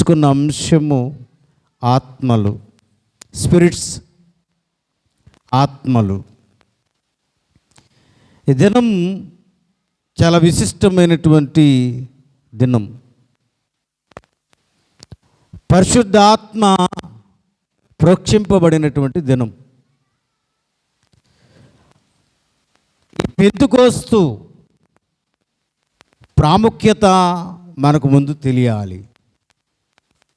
నేర్చుకున్న అంశము ఆత్మలు. స్పిరిట్స్ ఆత్మలు. ఈ దినం చాలా విశిష్టమైనటువంటి దినం. పరిశుద్ధాత్మ ప్రోక్షింపబడినటువంటి దినం. ఈ పెంతుకోస్తు ప్రాముఖ్యత మనకు ముందు తెలియాలి.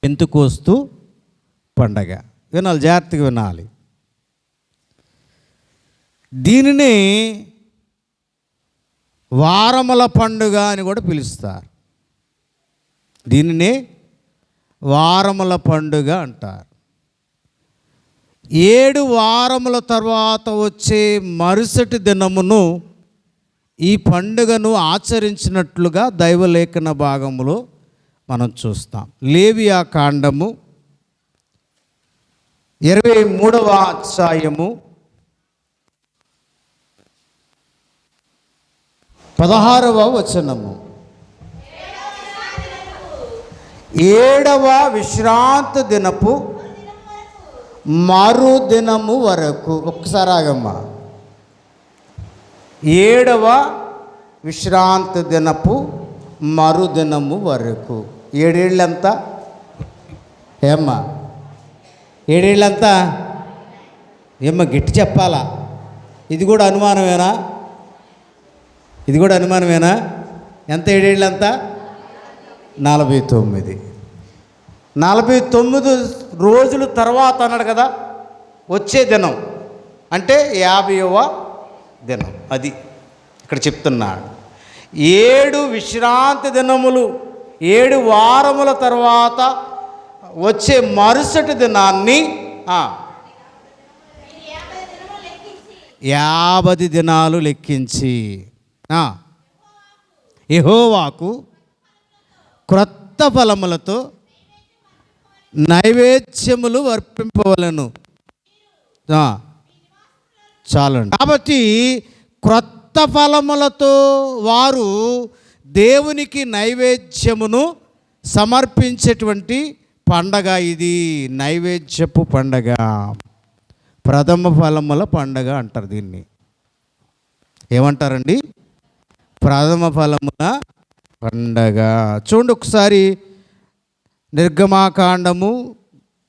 పెంతుకోస్తు పండగ. వినాలి జాగ్రత్తగా వినాలి. దీనిని వారముల పండుగ అని కూడా పిలుస్తారు. దీనిని వారముల పండుగ అంటారు. ఏడు వారముల తర్వాత వచ్చే మరుసటి దినమును ఈ పండుగను ఆచరించినట్లుగా దైవలేఖన భాగంలో మనం చూస్తాం. లేవియా కాండము ఇరవై మూడవ అధ్యాయము పదహారవ వచనము. ఏడవ విశ్రాంతి దినపు మరు దినము వరకు. ఒక్కసారి ఆగమ్మా. ఏడవ విశ్రాంతి దినపు మరుదినము వరకు. ఏడేళ్ళంతా? ఏమ్మా? ఏడేళ్ళంతా? ఏమ్మా గట్టి చెప్పాలా? ఇది కూడా అనుమానమేనా? ఇది కూడా అనుమానమేనా? ఎంత ఏడేళ్ళంతా? నలభై తొమ్మిది. నలభై తొమ్మిది రోజుల తర్వాత అన్నాడు కదా వచ్చే దినం. అంటే యాభైవ దినం. అది ఇక్కడ చెప్తున్నాడు. ఏడు విశ్రాంతి దినములు ఏడు వారముల తర్వాత వచ్చే మరుసటి దినాన్ని యాభై దినాలు లెక్కించి ఎహోవాకు క్రొత్త ఫలములతో నైవేద్యములు అర్పింపవలను. చాలండి. కాబట్టి క్రొత్త ఫలములతో వారు దేవునికి నైవేద్యమును సమర్పించేటువంటి పండగ ఇది. నైవేద్యపు పండగ. ప్రథమ ఫలముల పండగ అంటారు దీన్ని. ఏమంటారండి? ప్రథమ ఫలముల పండగ. చూడండి ఒకసారి నిర్గమాకాండము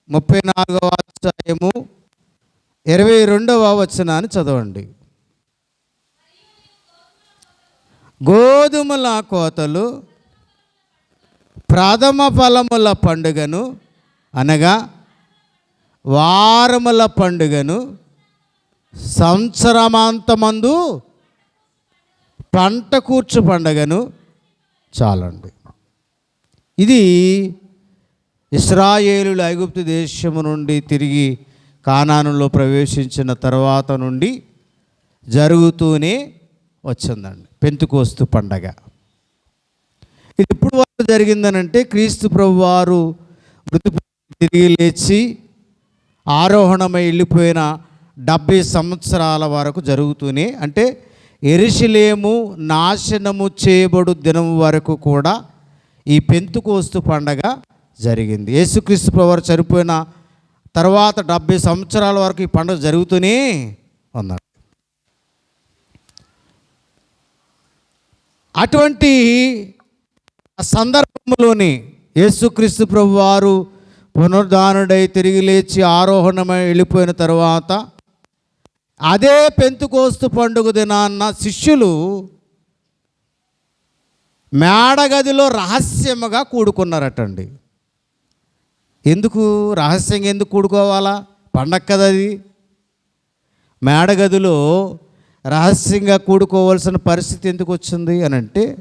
ముప్పై నాలుగవ అధ్యాయము ఇరవై రెండవ వచనాన్ని చదవండి. గోధుమల కోతలు ప్రథమ ఫలముల పండుగను అనగా వారముల పండుగను సంవత్సరమాంతమందు పంట కూర్చు పండుగను చాలండి. ఇది ఇస్రాయేలులు ఐగుప్తు దేశము నుండి తిరిగి కానానులో ప్రవేశించిన తర్వాత నుండి జరుగుతూనే వచ్చిందండి. పెంతుకోస్తు పండగ. ఇది ఎప్పుడు వరకు జరిగిందనంటే క్రీస్తు ప్రభు వారు మృతి తిరిగి లేచి ఆరోహణమై వెళ్ళిపోయిన డెబ్బై సంవత్సరాల వరకు జరుగుతూనే అంటే ఎరిశిలేము నాశనము చేయబడు దినం వరకు కూడా ఈ పెంతుకోస్తు పండగ జరిగింది. యేసుక్రీస్తు ప్రభు చనిపోయిన తర్వాత డెబ్బై సంవత్సరాల వరకు ఈ పండుగ జరుగుతూనే ఉన్నాడు అటువంటి సందర్భంలోని యేసుక్రీస్తు ప్రభు వారు పునరుద్ధానుడై తిరిగి లేచి ఆరోహణమై వెళ్ళిపోయిన తర్వాత అదే పెంతుకోస్తు పండుగ దినాన్న శిష్యులు మేడగదిలో రహస్యముగా కూడుకున్నారటండి. ఎందుకు? రహస్యంగా ఎందుకు కూడుకోవాలా? పండగ కదా అది మేడగదిలో రహస్యంగా కూడుకోవాల్సిన పరిస్థితి ఎందుకు వచ్చింది అని అంటే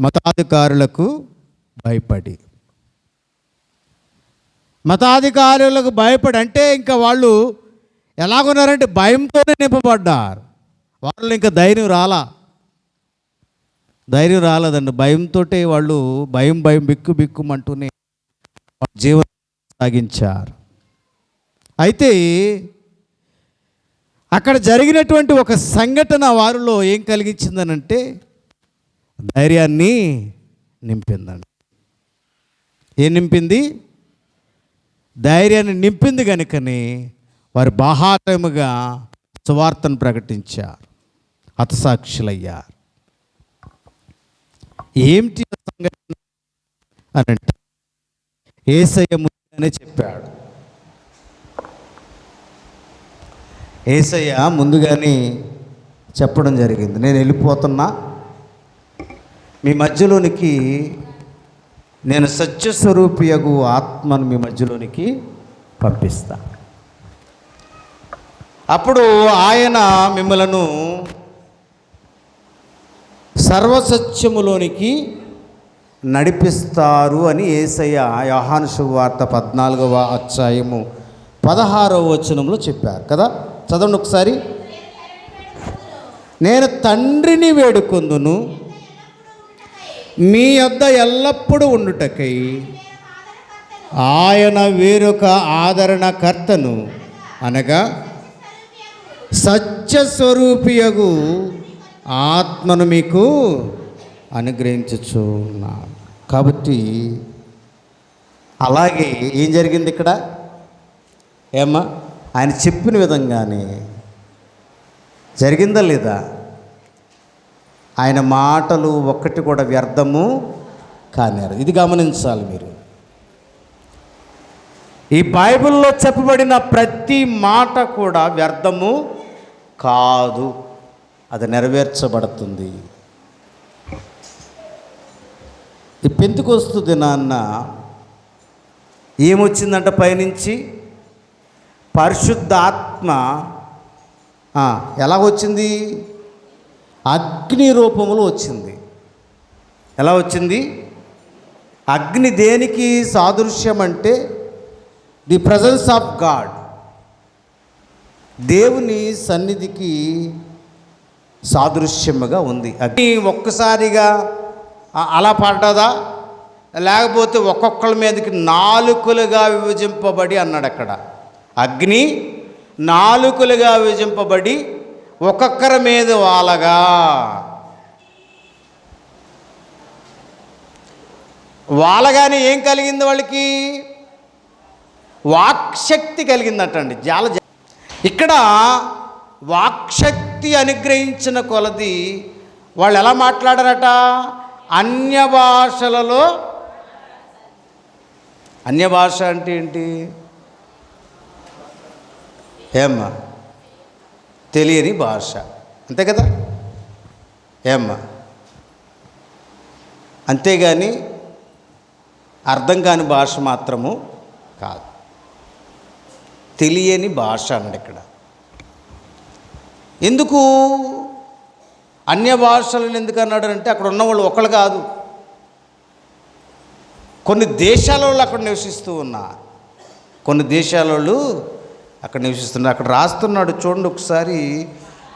మతాధికారులకు భయపడి. మతాధికారులకు భయపడి అంటే ఇంకా వాళ్ళు ఎలాగున్నారంటే భయంతోనే నింపబడ్డారు. వాళ్ళు ఇంకా ధైర్యం రాలా. ధైర్యం రాలేదండి. భయంతో వాళ్ళు భయం భయం బిక్కు బిక్కుమంటూనే జీవనం సాగించారు. అయితే అక్కడ జరిగినటువంటి ఒక సంఘటన వారిలో ఏం కలిగించిందనంటే ధైర్యాన్ని నింపిందండి. ఏం నింపింది? ధైర్యాన్ని నింపింది కనుకని వారు బాహాటముగా సువార్తను ప్రకటించారు. హతసాక్షులయ్యారు. ఏమిటి సంఘటన? అని అంటే ఏసయ్య ముందుగానే చెప్పాడు. ఏసయ్య ముందుగానే చెప్పడం జరిగింది. నేను వెళ్ళిపోతున్నా. మీ మధ్యలోనికి నేను సత్యస్వరూపియగు ఆత్మను మీ మధ్యలోనికి పంపిస్తా. అప్పుడు ఆయన మిమ్మలను సర్వసత్యములోనికి నడిపిస్తారు అని ఏసయ్య యోహాను శువార్త పద్నాలుగవ అధ్యాయము పదహారవ వచనంలో చెప్పారు కదా. చదవండి ఒకసారి. నేను తండ్రిని వేడుకొందును మీ యొద్ద ఎల్లప్పుడూ ఉండుటకై ఆయన వేరొక ఆదరణకర్తను అనగా సత్యస్వరూపియగు ఆత్మను మీకు అనుగ్రహించుచున్నాను. కాబట్టి అలాగే ఏం జరిగింది ఇక్కడ? ఏమ్మా? ఆయన చెప్పిన విధంగానే జరిగిందా లేదా? ఆయన మాటలు ఒక్కటి కూడా వ్యర్థము కానారు ఇది గమనించాలి మీరు. ఈ బైబిల్లో చెప్పబడిన ప్రతి మాట కూడా వ్యర్థము కాదు. అది నెరవేర్చబడుతుంది. ఈ పెంతుకొస్తు దినాన్న ఏమొచ్చిందంట పైనుంచి? పరిశుద్ధాత్మ ఎలా వచ్చింది? అగ్ని రూపంలో వచ్చింది. ఎలా వచ్చింది? అగ్ని దేనికి సాదృశ్యం అంటే ది ప్రజెన్స్ ఆఫ్ గాడ్. దేవుని సన్నిధికి సాదృశ్యముగా ఉంది. అగ్ని ఒక్కసారిగా అలా పడ్డదా లేకపోతే ఒక్కొక్కళ్ళ మీదకి నాలుకలుగా విభజింపబడి అన్నాడు అక్కడ అగ్ని నాలుకలుగా విభజింపబడి ఒక్కొక్కరి మీద వాలగా. వాలగానే ఏం కలిగింది వాళ్ళకి? వాక్శక్తి కలిగిందటండి. జాల ఇక్కడ వాక్శక్తి అనుగ్రహించిన కొలది వాళ్ళు ఎలా మాట్లాడారట? అన్య భాషలలో అన్య భాష అంటే ఏంటి? ఏమ్మా? తెలియని భాష. అంతే కదా? ఏమ్మా? అంతేగాని అర్థం కాని భాష మాత్రము కాదు. తెలియని భాష అన్నాడు ఇక్కడ. ఎందుకు? అన్య భాషలను ఎందుకు అన్నాడు అంటే అక్కడ ఉన్నవాళ్ళు ఒకళ్ళు కాదు. కొన్ని దేశాల వాళ్ళు అక్కడ నివసిస్తూ ఉన్నారు. కొన్ని దేశాల వాళ్ళు అక్కడ నివసిస్తున్నాడు అక్కడ రాస్తున్నాడు చూడండి ఒకసారి.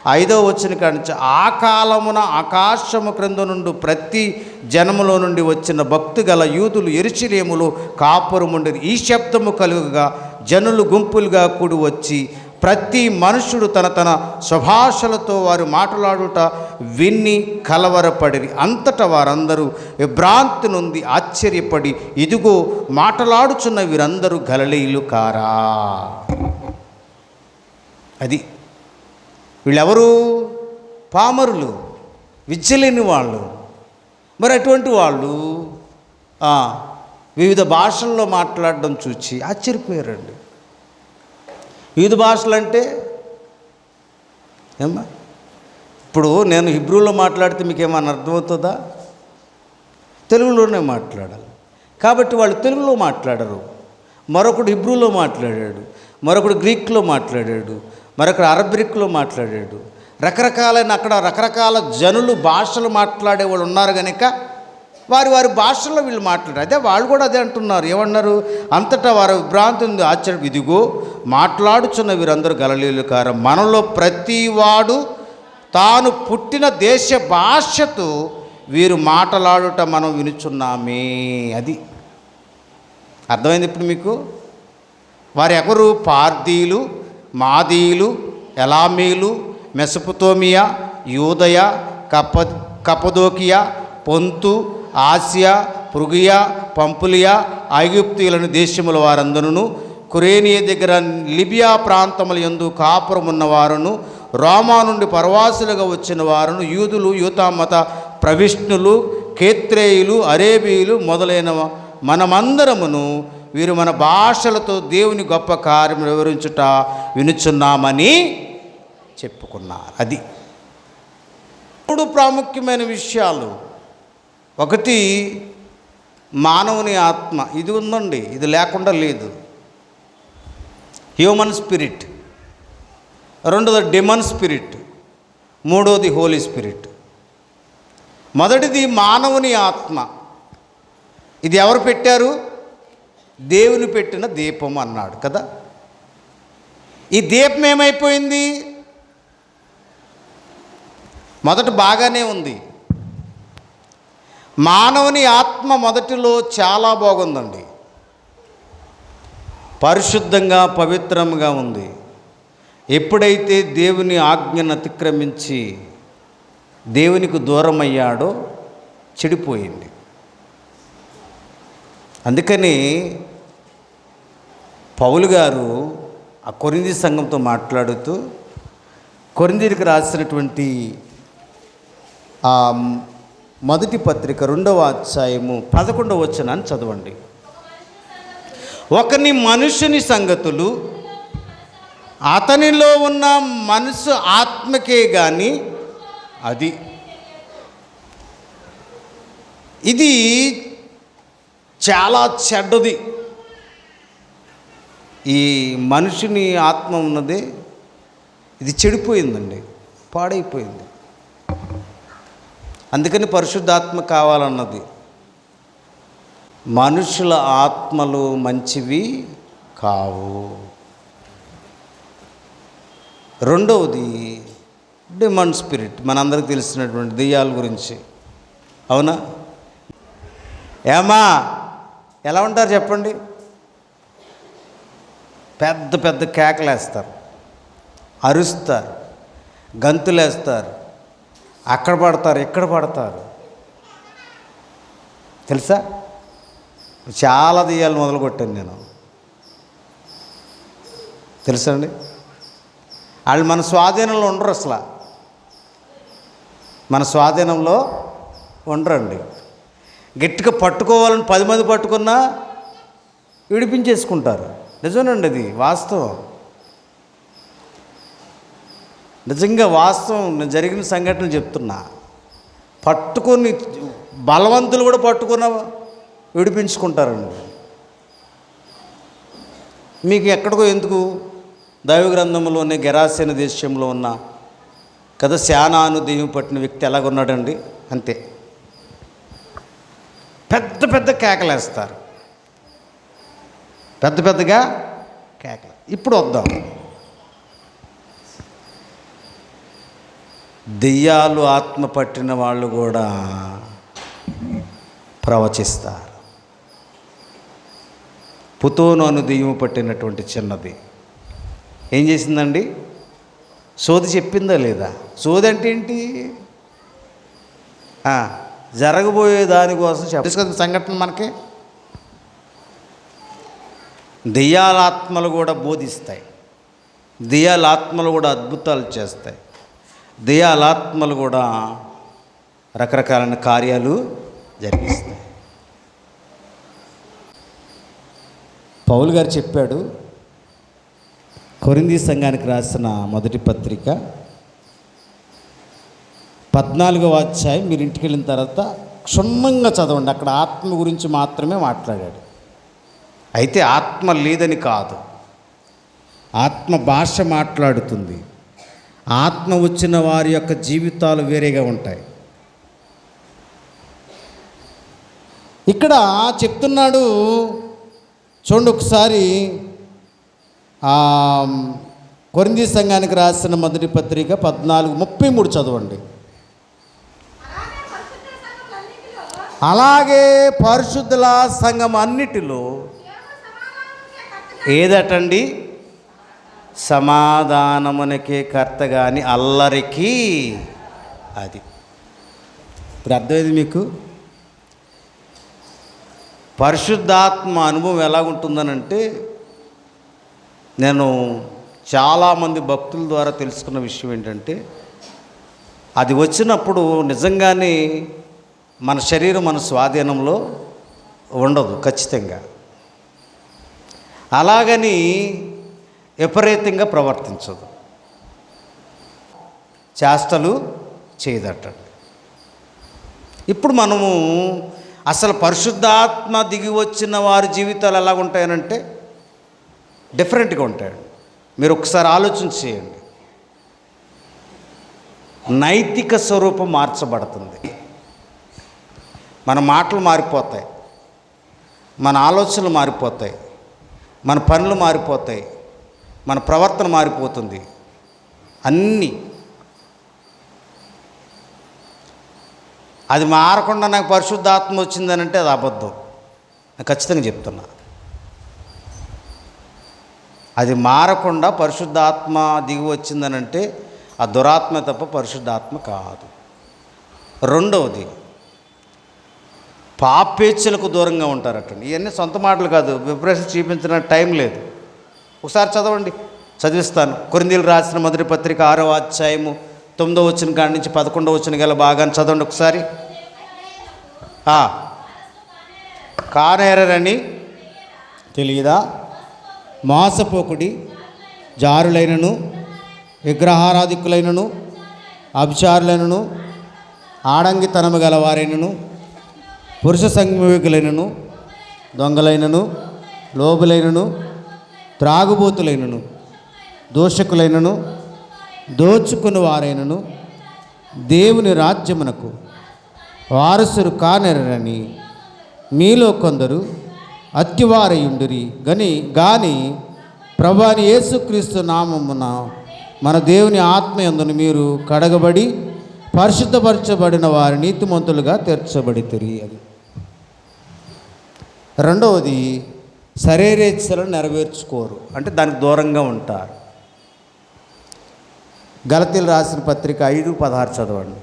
ఐదో వచ్చిన కాడి ఆ కాలమున ఆకాశము క్రింద నుండి ప్రతి జనములో నుండి వచ్చిన భక్తు గల యూదులు ఎరుచిలేములు కాపురముండేది ఈ శబ్దము కలుగుగా జనులు గుంపులుగా కూడి వచ్చి ప్రతి మనుషుడు తన తన స్వభాషలతో వారు మాట్లాడుట విన్ని కలవరపడిరి. అంతటా వారందరూ విభ్రాంతి నుండి ఆశ్చర్యపడి ఇదిగో మాట్లాడుచున్న వీరందరూ గలలీలు కారా? అది. వీళ్ళెవరు? పామరులు విద్య లేని వాళ్ళు. మరి అటువంటి వాళ్ళు వివిధ భాషల్లో మాట్లాడడం చూచి ఆశ్చర్యపోయారండి. వివిధ భాషలు అంటే ఏమ్మా? ఇప్పుడు నేను హిబ్రూలో మాట్లాడితే మీకు ఏమన్నా అర్థమవుతుందా? తెలుగులోనే మాట్లాడాలి. కాబట్టి వాళ్ళు తెలుగులో మాట్లాడరు. మరొకడు హిబ్రూలో మాట్లాడాడు. మరొకడు గ్రీక్లో మాట్లాడాడు. మరొకడు అరబ్రిక్లో మాట్లాడాడు. రకరకాలైన అక్కడ రకరకాల జనులు భాషలు మాట్లాడే వాళ్ళు ఉన్నారు కనుక వారి వారి భాషల్లో వీళ్ళు మాట్లాడారు. అదే వాళ్ళు కూడా అదే అంటున్నారు. ఏమన్నారు? అంతటా వారి విభ్రాంతి ఉంది. ఆశ్చర్యం. ఇదిగో మాట్లాడుచున్న వీరందరూ గలలీలు కారు. మనలో ప్రతివాడు తాను పుట్టిన దేశ భాషతో వీరు మాట్లాడుట మనం వినుచున్నామే. అది అర్థమైంది ఇప్పుడు మీకు? వారు ఎవరు పార్దీలు మాదీయులు ఎలామీలు మెసపుతోమియా యూదయ కప కపదోకియా పొంతు ఆసియా పృగియా పంపులియా ఐగుప్తీయులను దేశముల వారందరును కురేనియ దగ్గర లిబియా ప్రాంతముల యందు కాపురమున్నవారును రోమా నుండి పరవాసులుగా వచ్చిన వారును యూదులు యూతామత ప్రవిష్ణులు కేత్రేయులు అరేబియులు మొదలైన మనమందరమును వీరు మన భాషలతో దేవుని గొప్ప కార్యం వివరించుట వినుచున్నామని చెప్పుకున్నారు. అది మూడు ప్రాముఖ్యమైన విషయాలు. ఒకటి మానవుని ఆత్మ. ఇది ఉందండి ఇది లేకుండా లేదు. Human spirit. రెండోది డిమన్ స్పిరిట్. మూడోది హోలీ స్పిరిట్. మొదటిది మానవుని ఆత్మ. ఇది ఎవరు పెట్టారు? దేవుని పెట్టిన దీపం అన్నాడు కదా. ఈ దీపం ఏమైపోయింది? మొదట బాగానే ఉంది. మానవుని ఆత్మ మొదటిలో చాలా బాగుందండి. పరిశుద్ధంగా పవిత్రంగా ఉంది. ఎప్పుడైతే దేవుని ఆజ్ఞను అతిక్రమించి దేవునికి దూరం అయ్యాడో చెడిపోయింది. అందుకని పౌలు గారు ఆ కొరింది సంఘంతో మాట్లాడుతూ కొరిందీరికి రాసినటువంటి ఆ మొదటి పత్రిక రెండవ అధ్యాయము పదకొండవ వచనాన్ని చదవండి. ఒకని మనుషుని సంగతులు అతనిలో ఉన్న మనసు ఆత్మకే కానీ అది. ఇది చాలా చెడ్డది. ఈ మనిషిని ఆత్మ ఉన్నది ఇది చెడిపోయిందండి పాడైపోయింది. అందుకని పరిశుద్ధాత్మ కావాలన్నది. మనుషుల ఆత్మలు మంచివి కావు. రెండవది డిమాండ్ స్పిరిట్ మనందరికి తెలిసినటువంటి దెయ్యాల గురించి. అవునా? ఏమా? ఎలా ఉంటారు చెప్పండి? పెద్ద పెద్ద కేకలేస్తారు. అరుస్తారు. గంతులేస్తారు. అక్కడ పడతారు ఇక్కడ పడతారు. తెలుసా? చాలా దెయ్యాలు మొదలుకొట్టాను నేను. తెలుసా అండి? వాళ్ళు మన స్వాధీనంలో ఉండరు అసలు. మన స్వాధీనంలో ఉండరండి. గట్టిగా పట్టుకోవాలని పది మంది పట్టుకున్నా విడిపించేసుకుంటారు నిజమేనండి అది వాస్తవం. నిజంగా వాస్తవం జరిగిన సంఘటనలు చెప్తున్నా. పట్టుకొని బలవంతులు కూడా పట్టుకున్న విడిపించుకుంటారండి. మీకు ఎక్కడికో ఎందుకు? దైవ గ్రంథంలోనే గెరాసేన దేశంలో ఉన్న కదా శానాను దెయ్యం పట్టిన వ్యక్తి ఎలాగున్నాడండి? అంతే. పెద్ద పెద్ద కేకలేస్తారు. పెద్ద పెద్దగా కేకలు. ఇప్పుడు వద్దాం. దెయ్యాలు ఆత్మ పట్టిన వాళ్ళు కూడా ప్రవచిస్తారు. పుతోను అను దెయ్యం పట్టినటువంటి చిన్నది. ఏం చేసిందండి? సోది చెప్పిందా లేదా? సోది అంటే ఏంటి? జరగబోయే దానికోసం చెప్పేసి సంఘటన మనకి? దెయ్యాల ఆత్మలు కూడా బోధిస్తాయి. దెయ్యాల ఆత్మలు కూడా అద్భుతాలు చేస్తాయి. దెయ్యాల ఆత్మలు కూడా రకరకాలైన కార్యాలు జరిగిస్తాయి. పౌల్ గారు చెప్పాడు కొరింది సంఘానికి రాసిన మొదటి పత్రిక పద్నాలుగో అధ్యాయం మీరు ఇంటికి వెళ్ళిన తర్వాత క్షుణ్ణంగా చదవండి అక్కడ ఆత్మ గురించి మాత్రమే మాట్లాడాడు. అయితే ఆత్మ లేదని కాదు. ఆత్మ భాష మాట్లాడుతుంది. ఆత్మ వచ్చిన వారి యొక్క జీవితాలు వేరేగా ఉంటాయి. ఇక్కడ చెప్తున్నాడు చూడండి ఒకసారి కొరింది సంఘానికి రాసిన మొదటి పత్రిక పద్నాలుగు ముప్పై మూడు చదవండి. అలాగే పరిశుద్ధుల సంఘం అన్నిటిలో ఏదటండి? సమాధానమునకే కర్త కానీ అల్లరికి అది. ఇప్పుడు అర్థమైంది మీకు? పరిశుద్ధాత్మ అనుభవం ఎలాగుంటుందనంటే నేను చాలామంది భక్తుల ద్వారా తెలుసుకున్న విషయం ఏంటంటే అది వచ్చినప్పుడు నిజంగానే మన శరీరం మన స్వాధీనంలో ఉండదు ఖచ్చితంగా. అలాగని విపరీతంగా ప్రవర్తించదు. చేష్టలు చేయదట ఇప్పుడు మనము అసలు పరిశుద్ధాత్మ దిగి వచ్చిన వారి జీవితాలు ఎలా ఉంటాయనంటే డిఫరెంట్గా ఉంటాయండి మీరు ఒకసారి ఆలోచన చేయండి. నైతిక స్వరూపం మార్చబడుతుంది. మన మాటలు మారిపోతాయి. మన ఆలోచనలు మారిపోతాయి. మన పనులు మారిపోతాయి మన ప్రవర్తన మారిపోతుంది. అన్నీ. అది మారకుండా నాకు పరిశుద్ధాత్మ వచ్చిందనంటే అది అబద్ధం. నేను ఖచ్చితంగా చెప్తున్నా. అది మారకుండా పరిశుద్ధాత్మ దిగి వచ్చిందనంటే ఆ దురాత్మ తప్ప పరిశుద్ధాత్మ కాదు. రెండవది పాపేచ్ఛలకు దూరంగా ఉంటారటండి. ఇవన్నీ సొంత మాటలు కాదు. విపరీతం చూపించిన టైం లేదు. ఒకసారి చదవండి. చదివిస్తాను. కొరిందీలు రాసిన మొదటి పత్రిక ఆరో అధ్యాయము తొమ్మిదో వచ్చిన కాడి నుంచి పదకొండో వచ్చిన గల బాగా చదవండి ఒకసారి. కానేరని తెలియదా మోసపోకుడి జారులైనను విగ్రహారాధికులైనను అభిచారులైనను ఆడంగితనము గలవారైనను పురుష సంయోగులైనను దొంగలైనను లోబులైనను త్రాగుబోతులైనను దోషకులైనను దోచుకుని వారైనను దేవుని రాజ్యమునకు వారసురు కానెరని మీలో కొందరు అత్యువారయుండిరి గని గాని ప్రభాని యేసుక్రీస్తు నామమున మన దేవుని ఆత్మయందును మీరు కడగబడి పరిశుద్ధపరచబడిన వారి నీతిమంతులుగా తీర్చబడితిరి అది. రెండవది శరీరేచ్ఛలను నెరవేర్చుకోరు. అంటే దానికి దూరంగా ఉంటారు. గలతీలు రాసిన పత్రిక ఐదు పదహారు చదవండి.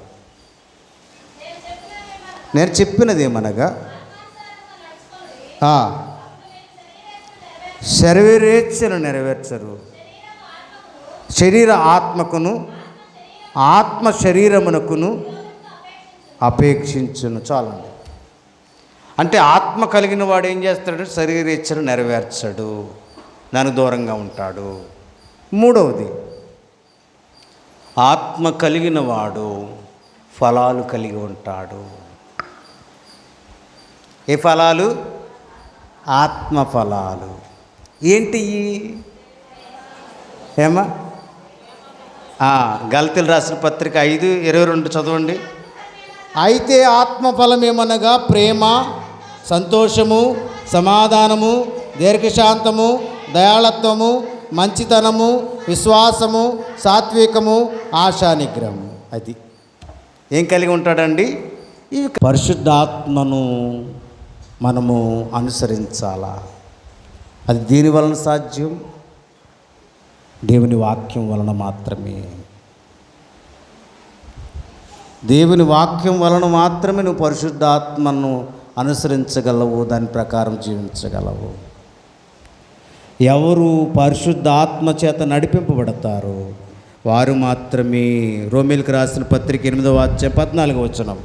నేను చెప్పినది ఏమనగా శరీరేచ్ఛను నెరవేర్చరు. శరీర ఆత్మకును ఆత్మ శరీరమునకును అపేక్షించును. చాలండి. అంటే ఆత్మ కలిగిన వాడు ఏం చేస్తాడు? శరీరేచ్ఛను నెరవేర్చడు. నన్ను దూరంగా ఉంటాడు. మూడవది ఆత్మ కలిగిన వాడు ఫలాలు కలిగి ఉంటాడు. ఏ ఫలాలు? ఆత్మ ఫలాలు. ఏంటి ఏమా? గల్తీలు రాసిన పత్రిక ఐదు ఇరవై రెండు చదవండి. అయితే ఆత్మఫలం ఏమనగా ప్రేమ సంతోషము సమాధానము దీర్ఘశాంతము దయాళత్వము మంచితనము విశ్వాసము సాత్వికము ఆశానిగ్రహము అది. ఏం కలిగి ఉంటాడండి? ఈ పరిశుద్ధాత్మను మనము అనుసరించాలా? అది దీని వలన సాధ్యం? దేవుని వాక్యం వలన మాత్రమే. దేవుని వాక్యం వలన మాత్రమే నువ్వు పరిశుద్ధాత్మను అనుసరించగలవు దాని ప్రకారం జీవించగలవు. ఎవరు పరిశుద్ధాత్మ చేత నడిపింపబడతారు వారు మాత్రమే. రోమిల్కి రాసిన పత్రిక ఎనిమిదవ వచ్చే పద్నాలుగు వచనం.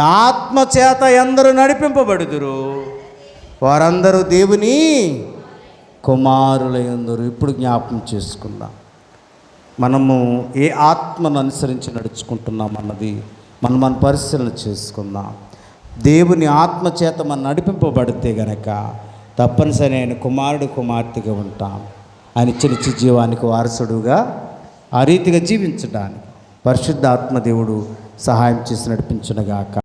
ఆత్మచేత ఎందరూ నడిపింపబడుదురు? వారందరూ దేవుని కుమారులయందరూ. ఇప్పుడు జ్ఞాపకం చేసుకుందాం. మనము ఏ ఆత్మను అనుసరించి నడుచుకుంటున్నాం అన్నది మనం మన పరిశీలన చేసుకుందాం. దేవుని ఆత్మ చేత మనం నడిపింపబడితే గనక తప్పనిసరి ఆయన కుమారుడు కుమార్తెగా ఉంటాం. ఆయన చిలిచి జీవానికి వారసుడుగా ఆ రీతిగా జీవించడానికి పరిశుద్ధ ఆత్మదేవుడు సహాయం చేసి నడిపించునుగాక.